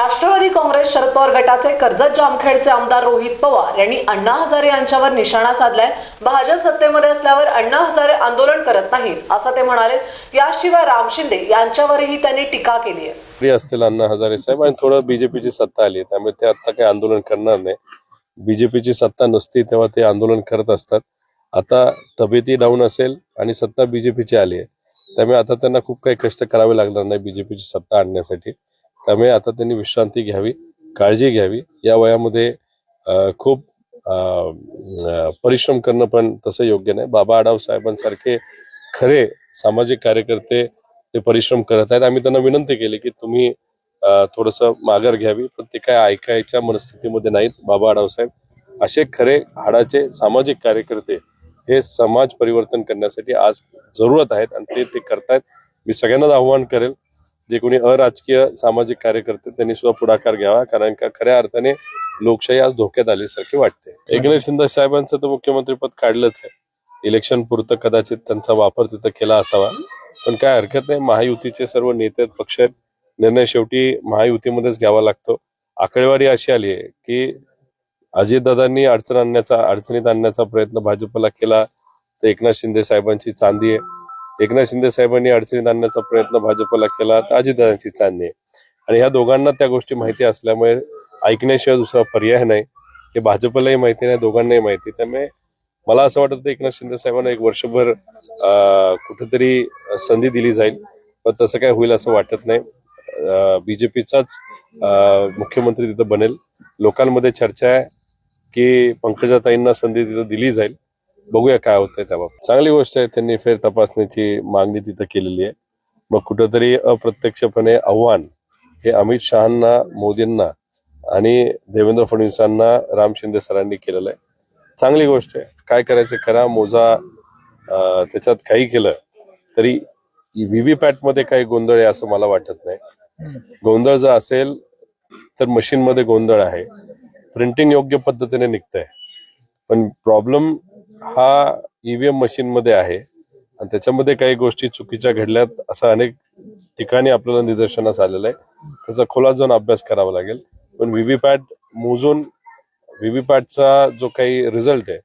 राष्ट्रवादी काँग्रेस शरद पवार गटाचे कर्जत जामखेडचे आमदार रोहित पवार यांनी अण्णा हजारे यांच्यावर निशाणा साधलाय. भाजप सत्तेमध्ये असल्यावर अण्णा हजारे आंदोलन करत नाहीत असं ते म्हणाले. याशिवाय राम शिंदे यांच्यावरही त्यांनी टीका केली आहे. फ्री असतील अण्णा हजारे साहेब आणि थोडं बीजेपीची सत्ता आली त्यामुळे ते आता काही आंदोलन करणार नाही. बीजेपीची सत्ता नसती तेव्हा ते आंदोलन करत असतात. आता तब्येती डाऊन असेल आणि सत्ता बीजेपीची आली आहे. त्यामुळे आता त्यांना खूप काही कष्ट करावे लागणार नाही बीजेपीची सत्ता आणण्यासाठी. त्यामुळे आता त्यांनी विश्रांती घ्यावी काळजी घ्यावी. या वयामध्ये खूप परिश्रम करणं पण तसं योग्य नाही. बाबा आडाव साहेबांसारखे खरे सामाजिक कार्यकर्ते ते परिश्रम करत आहेत. आम्ही त्यांना विनंती केली की तुम्ही थोडस थोडंसं माघार घ्यावी पण ते काय ऐकायच्या मनस्थितीमध्ये नाहीत. बाबा आडाव साहेब असे खरे हाडाचे सामाजिक कार्यकर्ते हे समाज परिवर्तन करण्यासाठी आज जरूरत आहेत आणि ते ते करतायत. मी सगळ्यांनाच आव्हान करेल जे कोणी अराजकीय सामाजिक कार्यकर्ते त्यांनी सुद्धा पुढाकार घ्यावा कारण का खऱ्या अर्थाने लोकशाही आज धोक्यात आल्यासारखी वाटते. एकनाथ शिंदे साहेबांचं तर मुख्यमंत्रीपद काढलंच आहे. इलेक्शन पुरतं कदाचित त्यांचा वापर तिथं केला असावा. पण काय हरकत नाही महायुतीचे सर्व नेते पक्ष आहेत. निर्णय शेवटी महायुतीमध्येच घ्यावा लागतो. आकडेवारी अशी आली आहे की अजितदादांनी अडचण आणण्याचा अडचणीत आणण्याचा प्रयत्न भाजपला केला. तर एकनाथ शिंदे साहेबांची चांदी आहे. एकनाथ शिंदे साहेबांनी अडचणीत आणण्याचा प्रयत्न भाजपला केला तर अजितदादांची चांदी आहे आणि ह्या दोघांना त्या गोष्टी माहिती असल्यामुळे ऐकण्याशिवाय दुसरा पर्याय नाही. हे भाजपलाही माहिती नाही दोघांनाही माहिती त्यामुळे मला असं वाटत एकनाथ शिंदे साहेबांना एक वर्षभर कुठेतरी संधी दिली जाईल. पण तसं काय होईल असं वाटत नाही. बीजेपीचाच मुख्यमंत्री तिथं बनेल. लोकांमध्ये चर्चा आहे की पंकजाताईंना संधी तिथं दिली जाईल. बघूया काय होतंय त्याबाबत चांगली गोष्ट आहे त्यांनी फेर तपासणीची मागणी तिथं केलेली आहे. मग कुठंतरी अप्रत्यक्षपणे आव्हान हे अमित शहांना मोदींना आणि देवेंद्र फडणवीसांना राम शिंदे सरांनी केलेलं आहे. चांगली गोष्ट आहे. काय करायचं करा मोजा त्याच्यात काही केलं तरी व्हीव्हीपॅटमध्ये काही गोंधळ आहे असं मला वाटत नाही. गोंधळ जर असेल तर मशीन मध्ये गोंधळ आहे. प्रिंटिंग योग्य पद्धतीने निघतंय. पण प्रॉब्लेम हा ईव्हीएम मशीन मध्ये आहे. आणि त्याच्यामध्ये काही गोष्टी चुकीच्या घडल्यात असं अनेक ठिकाणी आपल्याला निदर्शनास आलेलं आहे. त्याचा खोलात जाऊन अभ्यास करावा लागेल. पण व्हीव्हीपॅट मोजून व्हीव्हीपॅटचा जो काही रिझल्ट आहे